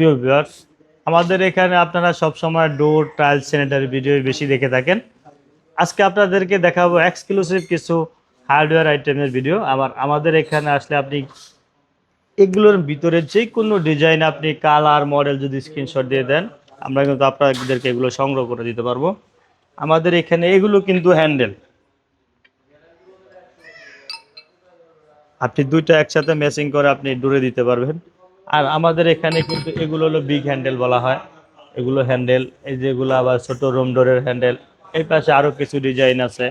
প্রিয় ভিউয়ার্স আমাদের এখানে আপনারা সব সময় ডোর টাইলস স্যানিটারি ভিডিও বেশি দেখে থাকেন। আজকে আপনাদেরকে দেখাবো এক্সক্লুসিভ কিছু হার্ডওয়্যার আইটেমের ভিডিও আবার আমাদের এখানে আসলে আপনি এগুলোর ভিতরে যে কোনো ডিজাইন আপনি কালার মডেল যদি স্ক্রিনশট দিয়ে দেন, আমরা কিন্তু আপনাদেরকে এগুলো সংগ্রহ করে দিতে পারব। আমাদের এখানে এগুলো কিন্তু হ্যান্ডেল আপনি দুইটা একসাথে ম্যাচিং করে আপনি ডুরে দিতে পারবেন। আর আমাদের এখানে কিন্তু এগুলো হলো বিগ হ্যান্ডেল বলা হয়। এগুলো হ্যান্ডেল এই যেগুলো আবার ছোট রুম ডোরের হ্যান্ডেল এই পাশে আরও কিছু ডিজাইন আছে।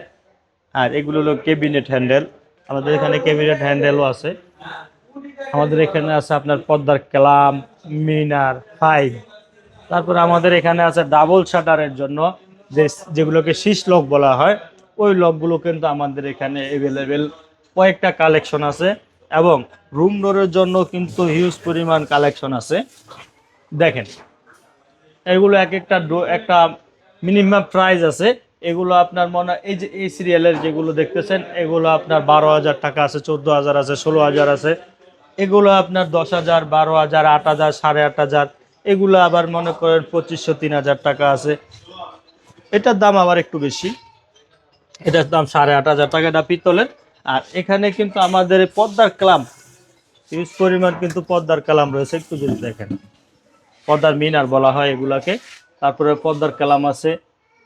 আর এগুলো হলো কেবিনেট হ্যান্ডেল আমাদের এখানে ক্যাবিনেট হ্যান্ডেলও আছে। আমাদের এখানে আছে আপনার পদ্মার ক্লাম, মিনার ফাইভ তারপর আমাদের এখানে আছে ডাবল শাটারের জন্য যে, যেগুলোকে শীষ লক বলা হয়, ওই লকগুলো কিন্তু আমাদের এখানে অ্যাভেলেবেল কয়েকটা কালেকশন আছে। এবং রুম ডোরের জন্য কিন্তু হিউজ পরিমাণ কালেকশন আছে। দেখেন, এগুলো এক একটা একটা মিনিমাম প্রাইস আছে। এগুলো আপনার মনে এই যে, এই সিরিয়ালের যেগুলো দেখতেছেন, এগুলো আপনার বারো হাজার টাকা আছে, চোদ্দ হাজার আছে, ষোলো হাজার আছে। এগুলো আপনার দশ হাজার, বারো হাজার, আট হাজার, সাড়ে আট হাজার। এগুলো আবার মনে করেন পঁচিশশো, তিন হাজার টাকা আছে। এটার দাম আবার একটু বেশি। এটার দাম সাড়ে আট হাজার টাকা, এটা পিতলের। আর এখানে কিন্তু আমাদের পদ্মার ক্লাম হিউজ পরিমাণ কিন্তু পদ্মার কালাম রয়েছে, একটু যদি দেখেন। পদ্মার মিনার বলা হয় এগুলাকে। তারপরে পদ্মার কালাম আছে,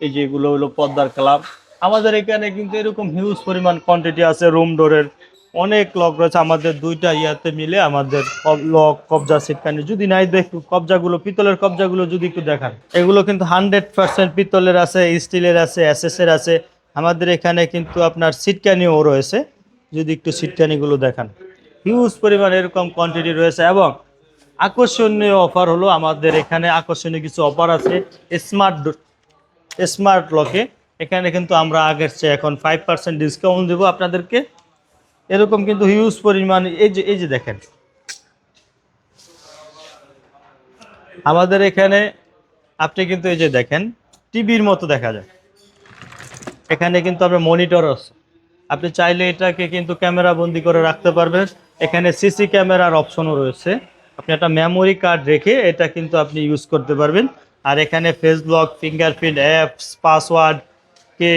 এই যে এগুলো হলো পদ্মার কালাম। আমাদের এখানে কিন্তু এরকম হিউজ পরিমাণ কোয়ান্টিটি আছে রুম ডোরের অনেক লক রয়েছে। আমাদের দুইটা ইয়াতে মিলে আমাদের লক কবজা সিটকানি যদি নাই দেখু কবজাগুলো, পিতলের কবজাগুলো যদি একটু দেখান। এগুলো কিন্তু হান্ড্রেড পার্সেন্ট পিতলের আছে স্টিলের আছে এসএসের আছে। আমাদের এখানে কিন্তু আপনার সিটকানিও রয়েছে। যদি একটু সিটকানিগুলো দেখান। হিউজ পরিমাণ এরকম কোয়ান্টিটি রয়েছে এবং আকর্ষণীয় অফার হলো আমাদের এখানে আকর্ষণীয় কিছু অফার আছে স্মার্ট স্মার্ট লকে এখানে কিন্তু আমরা আগের চেয়ে এখন ফাইভ পার্সেন্ট ডিসকাউন্ট দেবো আপনাদেরকে। এরকম কিন্তু হিউজ পরিমাণ এই যে এই যে দেখেন। আমাদের এখানে আপনি কিন্তু এই যে দেখেন টিভির মতো দেখা যায়। এখানে কিন্তু আপনার মনিটর আছে। আপনি চাইলে এটাকে কিন্তু ক্যামেরা বন্দি করে রাখতে পারবেন। এখানে সিসি ক্যামেরার অপশনও রয়েছে। আপনি একটা মেমোরি কার্ড রেখে এটা কিন্তু আপনি ইউজ করতে পারবেন। আর এখানে ফেস ফিঙ্গারপ্রিন্ট অ্যাপস পাসওয়ার্ড কে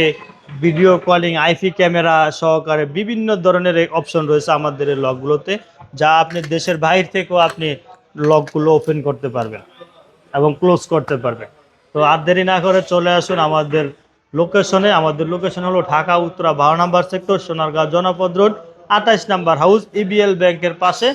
ভিডিও কলিং আইফি ক্যামেরা সহকারে বিভিন্ন ধরনের অপশন রয়েছে আমাদের এই লকগুলোতে, যা আপনি দেশের বাইরে থেকেও আপনি লকগুলো ওপেন করতে পারবেন এবং ক্লোজ করতে পারবেন। তো আর দেরি না করে চলে আসুন আমাদের লোকেশনে আমাদের লোকেশন হলো ঢাকা, উত্তরা, বারো নাম্বার সেক্টর সোনারগাঁও, জনপদ রোড আঠাইশ নাম্বার হাউস ইবিএল ব্যাংকের পাশে।